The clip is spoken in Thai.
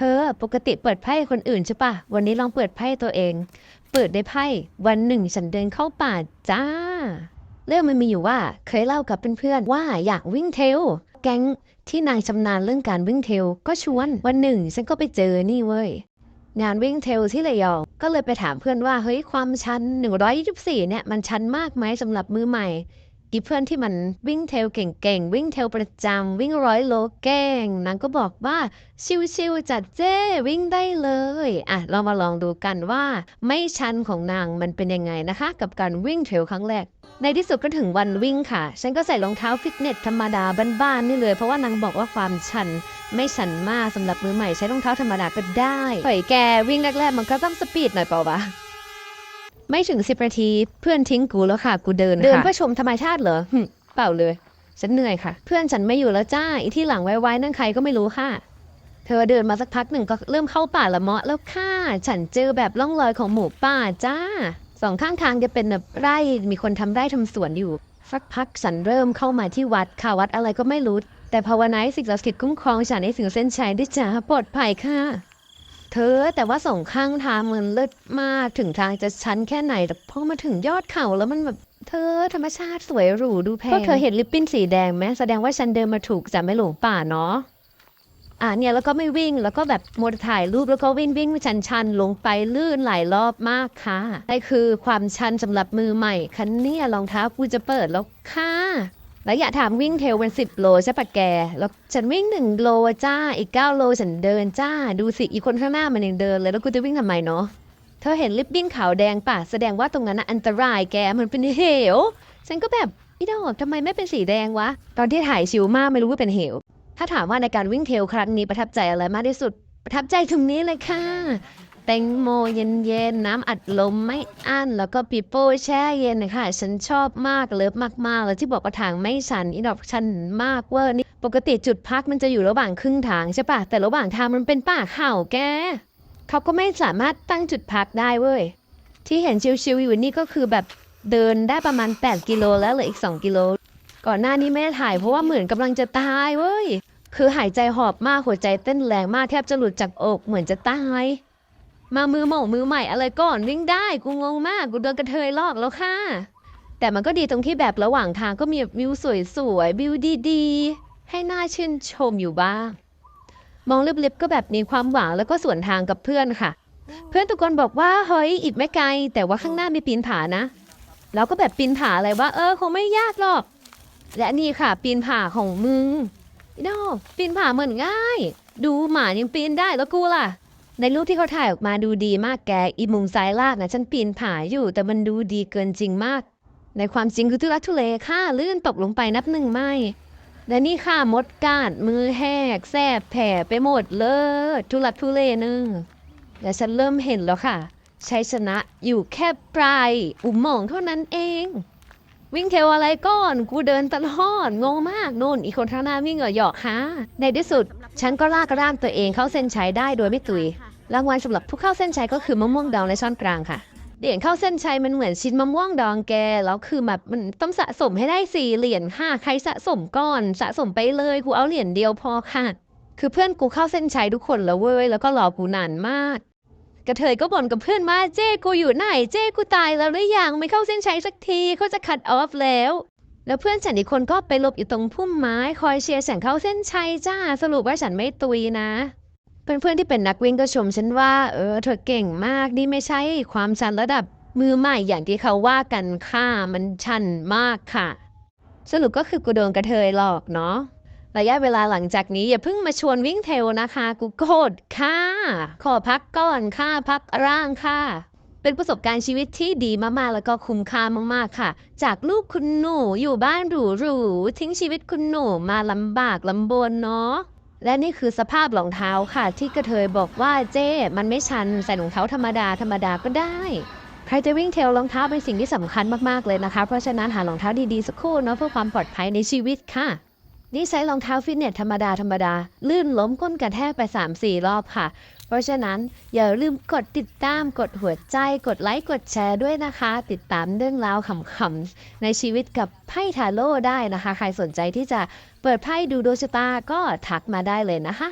เธอปกติเปิดไพ่คนอื่นใช่ปะวันนี้ลองเปิดไพ่ตัวเอง เปิดได้ไพ่วันหนึ่งฉันเดินเข้าป่าจ้า เรื่องมันมีอยู่ว่าเคยเล่ากับเพื่อนๆว่าอยากวิ่งเทลแก๊งที่นางชำนาญเรื่องการวิ่งเทลก็ชวนวันหนึ่งฉันก็ไปเจอนี่เว้ยงานวิ่งเทลที่ระยองก็เลยไปถามเพื่อนว่าเฮ้ยความชัน 124เนี่ยมันชันมากไหมสำหรับมือใหม่ อีเพื่อนที่มันวิ่งเทลเก่งๆ วิ่งเทลประจำวิ่งร้อยโลเก่งนางก็บอกว่าชิวๆจัดเจ้วิ่งได้เลยอะเรามาลองดูกันว่า ไม่ชันของนางมันเป็นยังไงนะคะ กับการวิ่งเทลครั้งแรก ในที่สุดก็ถึงวันวิ่งค่ะ ฉันก็ใส่รองเท้าฟิตเนสธรรมดาบ้านๆนี่เลย เพราะว่านางบอกว่าความชันไม่ชันมากสำหรับมือใหม่ใช้รองเท้าธรรมดาก็ได้เฮ้ยแกวิ่งแรกๆมันก็ต้องสปีดหน่อยเปล่าวะ ไม่ถึงสิบนาทีเพื่อนทิ้งกูแล้วค่ะ กูเดินค่ะ เดินเพื่อชมธรรมชาติเหรอหึเปล่าเลย ฉันเหนื่อยค่ะ เพื่อนฉันไม่อยู่แล้วจ้าอีที่หลังไว้ๆนั่นใครก็ไม่รู้ค่ะ เธอเดินมาสักพักหนึ่งก็เริ่มเข้าป่าละเมาะแล้วค่ะ ฉันเจอแบบร่องรอยของหมูป่าจ้า สองข้างทางจะเป็นแบบไร่มีคนทำไร่ทำสวนอยู่ สักพักฉันเริ่มเข้ามาที่วัดค่ะวัดอะไรก็ไม่รู้ แต่ภาวนาให้สิ่งศักดิ์สิทธิ์คุ้มครองฉันในสิ่งเส้นชัยด้วยจ้าปลอดภัยค่ะ เธอแต่ว่าสองข้างทางมันเลิศมากถึงทางจะชันแค่ไหน แต่พอมาถึงยอดเขาแล้วมันแบบเธอธรรมชาติสวยหรูดูแพงก็เธอเห็นลิปปิ้นสีแดงไหมแสดงว่าฉันเดินมาถูกจะไม่หลงป่าเนาะอ่าเนี่ยแล้วก็ไม่วิ่งแล้วก็แบบโมดถ่ายรูปแล้วก็วิ่งวิ่งชันชันลงไปลื่นหลายรอบมากค่ะนี่คือความชันสำหรับมือใหม่คันเนี่ยรองเท้ากูจะเปิดแล้วค่ะ แล้วอย่าถามวิ่งเทลเป็นสิบโลใช่ปะแก แล้วฉันวิ่งหนึ่งโลจ้า อีกเก้าโลฉันเดินจ้า ดูสิอีกคนข้างหน้ามันยังเดินเลยแล้วกูจะวิ่งทำไมเนาะ เธอเห็นลิปบิ้นขาวแดงป่ะ แสดงว่าตรงนั้นนะอันตรายแก มันเป็นเหว ฉันก็แบบพี่ดอกทำไมไม่เป็นสีแดงวะ ตอนที่ถ่ายชิวมากไม่รู้ว่าเป็นเหว ถ้าถามว่าในการวิ่งเทลครั้งนี้ประทับใจอะไรมากที่สุด ประทับใจตรงนี้เลยค่ะ แตงโมเย็นๆ น้ำอัดลมไม่อั้น แล้วก็ปีโป้แช่เย็นนะคะฉันชอบมากเลิฟมากๆ แล้วที่บอกว่าทางไม่ชันอีดอกชันมากเวอร์นี่ปกติจุดพักมันจะอยู่ระหว่างครึ่งทางใช่ปะแต่ระหว่างทางมันเป็นป่าเขาแกเขาก็ไม่สามารถตั้งจุดพักได้เว้ยที่เห็นชิวๆอยู่นี่ก็คือแบบเดินได้ประมาณ 8 กิโลแล้วเหลืออีก 2 กิโล ก่อนหน้านี้ไม่ได้ถ่ายเพราะว่าเหมือนกำลังจะตายเว้ย คือหายใจหอบมากหัวใจเต้นแรงมากแทบจะหลุดจากอกเหมือนจะตาย มามือหม่งมือใหม่อะไรก่อนวิ่งได้กูงงมากกูโดนกระเทยลอกแล้วค่ะ แต่มันก็ดีตรงที่แบบระหว่างทางก็มีวิวสวยๆวิวดีๆ ให้น่าชื่นชมอยู่บ้าง มองลิบๆก็แบบมีความหวังแล้วก็สวนทางกับเพื่อนค่ะ เพื่อนทุกคนบอกว่าเฮ้ยอีกไม่ไกล แต่ว่าข้างหน้ามีปีนผานะแล้วก็แบบปีนผาอะไรว่าเออคงไม่ยากหรอก และนี่ค่ะ ปีนผาของมึงอีโนปีนผาเหมือนง่าย ดูหมายังปีนได้แล้วกูล่ะ ในรูปที่เขาถ่ายออกมาดูดีมากแกอีมุมซ้ายล่างนะฉันปีนผาอยู่ แต่มันดูดีเกินจริงมาก ในความจริงคือทุรักทุเลค่ะลื่นตกลงไปนับหนึ่งไม่และนี่ค่ะมดกาดมือแหกแสบแผลไปหมดเลยทุลักทุเลเนึงและฉันเริ่มเห็นแล้วค่ะชัยชนะอยู่แค่ปลายอุโมงค์เท่านั้นเอง วิ่งเทรลอะไรก่อน กูเดินตลอดงงมากนู่น อีกคนข้างหน้าวิ่งเหรอหยอกฮะในที่สุด ฉันก็ลากร่างตัวเองเข้าเส้นชัยได้โดยไม่ตุย รางวัลสำหรับผู้เข้าเส้นชัยก็คือมะม่วงดองและช้อนกลางค่ะเหรียญเข้าเส้นชัยมันเหมือนชิ้นมะม่วงดองแกแล้วคือแบบมันต้องสะสมให้ได้สี่เหรียญค่ะใครสะสมก่อนสะสมไปเลยกูเอาเหรียญเดียวพอค่ะ คือเพื่อนกูเข้าเส้นชัยทุกคนแล้วเว้ยแล้วก็รอกูนานมาก กระเทยก็บ่นกับเพื่อนมาเจ้กูอยู่ไหนเจ้กูตายแล้วหรือยังไม่เข้าเส้นชัยสักทีเขาจะคัดออฟแล้ว แล้วเพื่อนฉันอีกคนก็ไปหลบอยู่ตรงพุ่มไม้ คอยเชียร์ฉันเข้าเส้นชัยจ้าสรุปว่าฉันไม่ตุยนะ เพื่อนๆที่เป็นนักวิ่งก็ชมฉันว่า เออ เธอเก่งมาก นี่ไม่ใช่ความชันระดับมือใหม่อย่างที่เขาว่ากันค่ะ มันชันมากค่ะ สรุปก็คือกูโดนกระเทยหลอกเนาะ ระยะเวลาหลังจากนี้อย่าเพิ่งมาชวนวิ่งเทลนะคะ กูโกรธค่ะ ขอพักก่อนค่ะ พักร่างค่ะ เป็นประสบการณ์ชีวิตที่ดีมากๆ แล้วก็คุ้มค่ามากๆค่ะ จากลูกคุณหนูอยู่บ้านหรูๆทิ้งชีวิตคุณหนูมาลำบากลำบนเนาะ และนี่คือสภาพรองเท้าค่ะ ที่กระเทยบอกว่าเจ้ มันไม่ชันใส่รองเท้าธรรมดาธรรมดาก็ได้ ใครจะวิ่งเทลรองเท้าเป็นสิ่งที่สำคัญมากๆเลยนะคะ เพราะฉะนั้นหารองเท้าดีๆสักคู่เนาะเพื่อความปลอดภัยในชีวิตค่ะ นี่ใช้รองเท้าฟิตเนสธรรมดาธรรมดา ลื่นล้มก้นกระแทกไป 3-4 รอบค่ะ เพราะฉะนั้นอย่าลืมกดติดตามกดหัวใจ กดไลค์ กดแชร์ด้วยนะคะ ติดตามเรื่องราวขำๆในชีวิตกับไพ่ทาโร่ได้นะคะ ใครสนใจที่จะเปิดไพ่ดูดวงชะตาก็ทักมาได้เลยนะคะ